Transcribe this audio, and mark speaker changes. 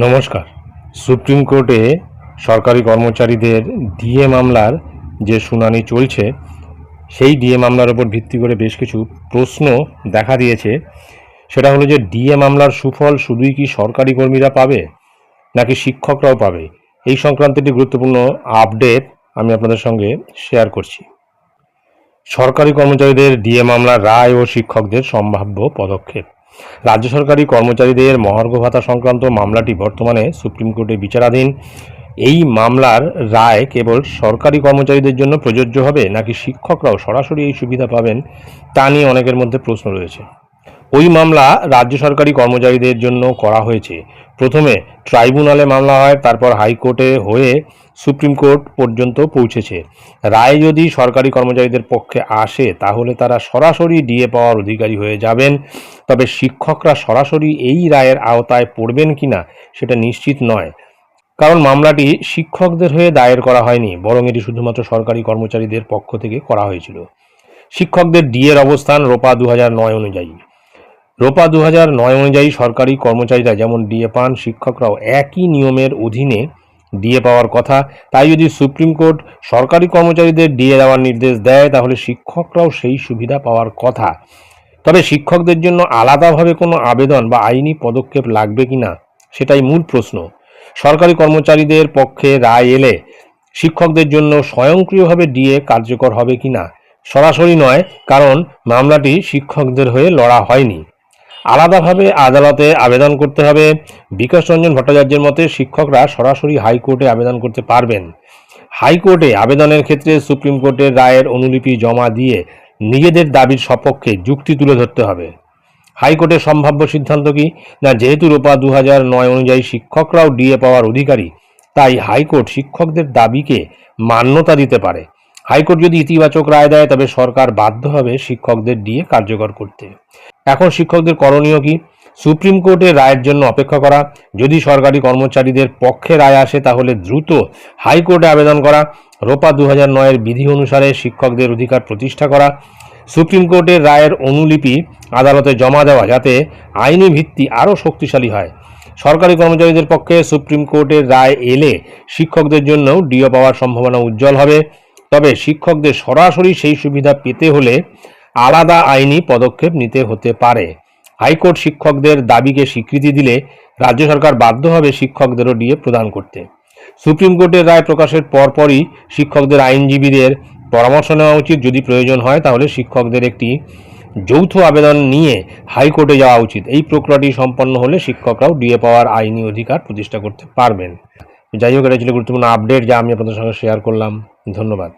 Speaker 1: নমস্কার। সুপ্রিম কোর্টে সরকারি কর্মচারীদের ডিএ মামলার যে শুনানি চলছে, সেই ডিএ মামলার উপর ভিত্তি করে বেশ কিছু প্রশ্ন দেখা দিয়েছে। সেটা হলো যে, ডিএ মামলার সুফল শুধুই কি সরকারি কর্মীরা পাবে, নাকি শিক্ষকরাও পাবে? এই সংক্রান্ত একটি গুরুত্বপূর্ণ আপডেট আমি আপনাদের সঙ্গে শেয়ার করছি। সরকারি কর্মচারীদের ডিএ মামলার রায় ও শিক্ষকদের সম্ভাব্য পদক্ষেপ। রাজ্য সরকারি কর্মচারীদের মহার্ঘ ভাতা সংক্রান্ত মামলাটি বর্তমানে সুপ্রিম কোর্টে বিচারাধীন। এই মামলার রায় কেবল সরকারি কর্মচারীদের জন্য প্রযোজ্য হবে, নাকি শিক্ষকরাও সরাসরি এই সুবিধা পাবেন, তা নিয়ে অনেকের মধ্যে প্রশ্ন রয়েছে। ওই মামলা রাজ্য সরকারি কর্মচারীদের জন্য করা হয়েছে। প্রথমে ট্রাইব্যুনালে মামলা হয়, তারপর হাইকোর্টে হয়ে সুপ্রিম কোর্ট পর্যন্ত পৌঁছেছে। রায় যদি সরকারি কর্মচারীদের পক্ষে আসে, তাহলে তারা সরাসরি ডিএ পাওয়ার অধিকারী হয়ে যাবেন। তবে শিক্ষকরা সরাসরি এই রায়ের আওতায় পড়বেন কিনা, সেটা নিশ্চিত নয়। কারণ মামলাটি শিক্ষকদের হয়ে দায়ের করা হয়নি, বরং এটি শুধুমাত্র সরকারি কর্মচারীদের পক্ষ থেকে করা হয়েছিল। শিক্ষকদের ডিএর অবস্থান রোপা দু নয় অনুযায়ী। রোপা দু নয় অনুযায়ী সরকারি কর্মচারীরা যেমন ডিএ পান, শিক্ষকরাও একই নিয়মের অধীনে ডিএ পাওয়ার কথা। তাই যদি সুপ্রিম কোর্ট সরকারি কর্মচারীদের ডিএ দেওয়ার নির্দেশ দেয়, তাহলে শিক্ষকরাও সেই সুবিধা পাওয়ার কথা। তবে শিক্ষকদের জন্য আলাদাভাবে কোনো আবেদন বা আইনি পদক্ষেপ লাগবে কিনা, সেটাই মূল প্রশ্ন। সরকারি কর্মচারীদের পক্ষে রায় এলে শিক্ষকদের জন্য স্বয়ংক্রিয়ভাবে ডিএ কার্যকর হবে কিনা, সরাসরি নয়, কারণ মামলাটি শিক্ষকদের হয়ে লড়া হয়নি। আলাদাভাবে আদালতে আবেদন করতে হবে। বিকাশ রঞ্জন ভট্টাচার্যের মতে শিক্ষকরা সরাসরি হাইকোর্টে আবেদন করতে পারবেন। হাইকোর্টে আবেদনের ক্ষেত্রে সুপ্রিম কোর্টের রায়ের অনুলিপি জমা দিয়ে নিজেদের দাবির সপক্ষে যুক্তি তুলে ধরতে হবে। হাইকোর্টের সম্ভাব্য সিদ্ধান্ত কি? না, যেহেতু রোপা দু নয় অনুযায়ী শিক্ষকরাও ডিএ পাওয়ার অধিকারী, তাই হাইকোর্ট শিক্ষকদের দাবিকে মান্যতা দিতে পারে। হাইকোর্ট যদি ইতিবাচক রায় দেয়, তবে সরকার বাধ্য হবে শিক্ষকদের ডিএ কার্যকর করতে। এখন শিক্ষকদের করণীয় কি? সুপ্রিম কোর্টের রায়ের জন্য অপেক্ষা করা। যদি সরকারি কর্মচারীদের পক্ষে রায় আসে, তাহলে দ্রুত হাইকোর্টে আবেদন করা। রোপা দু হাজার নয়ের বিধি অনুসারে শিক্ষকদের অধিকার প্রতিষ্ঠা করা। সুপ্রিম কোর্টের রায়ের অনুলিপি আদালতে জমা দেওয়া যাতে আইনি ভিত্তি আরও শক্তিশালী হয়। সরকারি কর্মচারীদের পক্ষে সুপ্রিম কোর্টের রায় এলে শিক্ষকদের জন্যও ডিও পাওয়ার সম্ভাবনা উজ্জ্বল হবে। তবে শিক্ষকদের সরাসরি সেই সুবিধা পেতে হলে আলাদা আইনি পদক্ষেপ নিতে হতে পারে। হাইকোর্ট শিক্ষকদের দাবিকে স্বীকৃতি দিলে রাজ্য সরকার বাধ্য হবে শিক্ষকদেরও ডিএ প্রদান করতে। সুপ্রিম কোর্টের রায় প্রকাশের পরপরই শিক্ষকদের আইনজীবীদের পরামর্শ নেওয়া উচিত। যদি প্রয়োজন হয়, তাহলে শিক্ষকদের একটি যৌথ আবেদন নিয়ে হাইকোর্টে যাওয়া উচিত। এই প্রক্রিয়াটি সম্পন্ন হলে শিক্ষকরাও ডিএ পাওয়ার আইনি অধিকার প্রতিষ্ঠা করতে পারবেন। যাই হোক, এটা ছিল গুরুত্বপূর্ণ আপডেট যা আমি আপনাদের সঙ্গে শেয়ার করলাম। ধন্যবাদ।